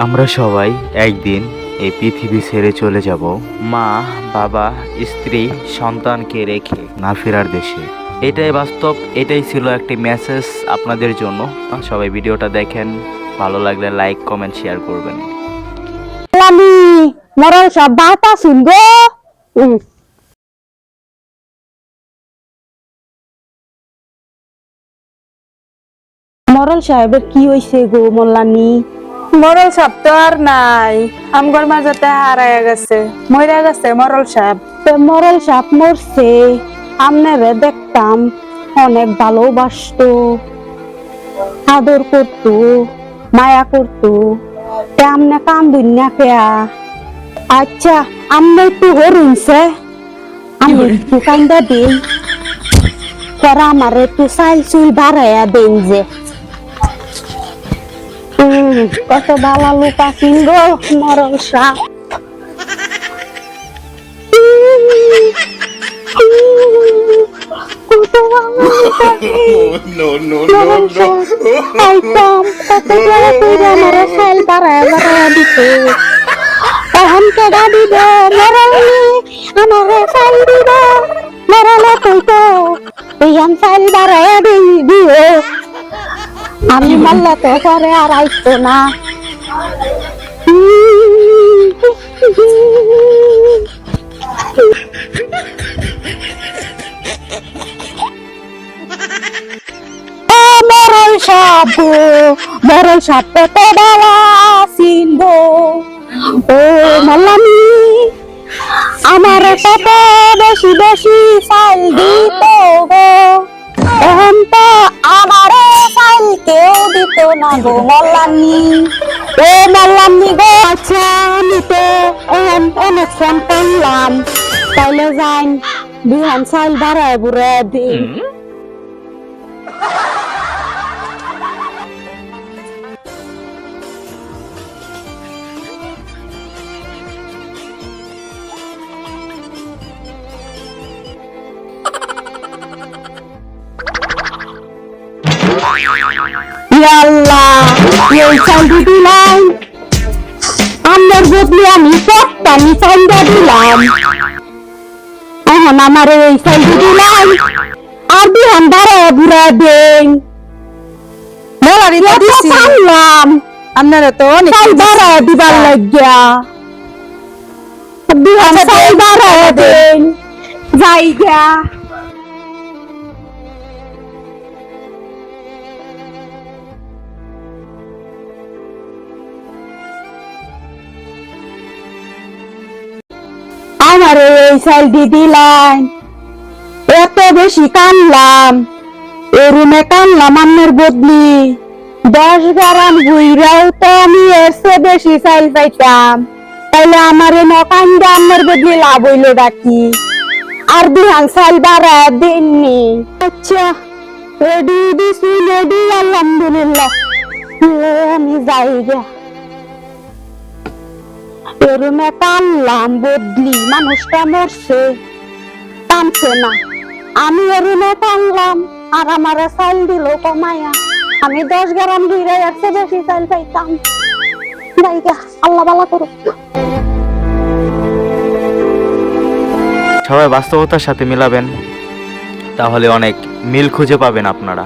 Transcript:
আমরা সবাই একদিন এই পৃথিবী ছেড়ে চলে যাব মা, বাবা, স্ত্রী, সন্তানকে রেখে না ফেরার দেশে। এটাই বাস্তব, এটাই ছিল একটি মেসেজ আপনাদের জন্য। সবাই ভিডিওটা দেখেন, ভালো লাগলে লাইক কমেন্ট শেয়ার করবেন। মরল সাহেবের কি হয়েছে গো মোল্লানি? মরল সাপ তো আর নাই। আমগর মাঝতে হারাইয়া গেছে। মইরা গেছে মরল সাপ। তো মরল সাপ মরছে। আমনেরে দেখতাম অনেক ভালোবাসতো। আদর করতো মায়া করতো। আমনে কান্দুন না কেয়া। আচ্ছা আমনে একটু হরুনছে আমি একটু কান্দা দিই করা আমার একটু চাইল চুল বাড়াইয়া দেন যে। কত ভালো লোক আছেন গো মরল সাপ কত ভালো লোক আছেন। no, no, মরল সাপ। আইতাম কত বড় করে আমার চাইল বাড়াইয়া বাড়াইয়া দিতে এখন কেডা দিব মরলি আমার চাইল দিব মরলে কইতো ইয়ান আমি মারলে তো পরে আর আইতো না। মরল সাপ মরল সাপ কত বালা চিনবো ও মাল্লামি, আমার কত বেশি বেশি চাল দিত গো। কেউ দিত না গো মল্লানি ও মল্লানি গো আচ্ছা আমি তো এখন অনেক ফোন করলাম। তাইলে যাইন বিহান সাইল বাড়ায় বুড়ে দিই আল্লাহ এই চাইল্ড দিলাম আমার বদলে আমি সবটানি চাইল্ড দিলাম। এখন আমার এই চাইল্ড দিলাম আর বিহান বারে বুড়া দেন। মেলারি তো দিছি। পারলাম আপনারা তো অনেক বারে দিবার লাগিয়া। বিহান চাই বারে দেন। যাইগা। আমার এই সাইল এত বেশি কানলাম। এ রুমে কানলাম আমার বদলি। দশ তো আমি বেশি পাইতাম। তাইলে আমার এ আমার বদলি লাভ হইল ডাকি আর বিহান চাইল বাড়া দিননি আচ্ছা রেডি দিছি, রেডি, আলহামদুলিল্লাহ। আমি যাই গা। এরুমে কানলাম বদলি মানুষটা মরছে। টানছে না। আমি এরুমে কানলাম আর আমার চাল দিল কমায়া। আমি দশ গ্রাম ঘিরে আসছে বেশি চাল পাইতাম। আল্লাহ বালা করুক। সবাই বাস্তবতার সাথে মিলাবেন, তাহলে অনেক মিল খুঁজে পাবেন আপনারা।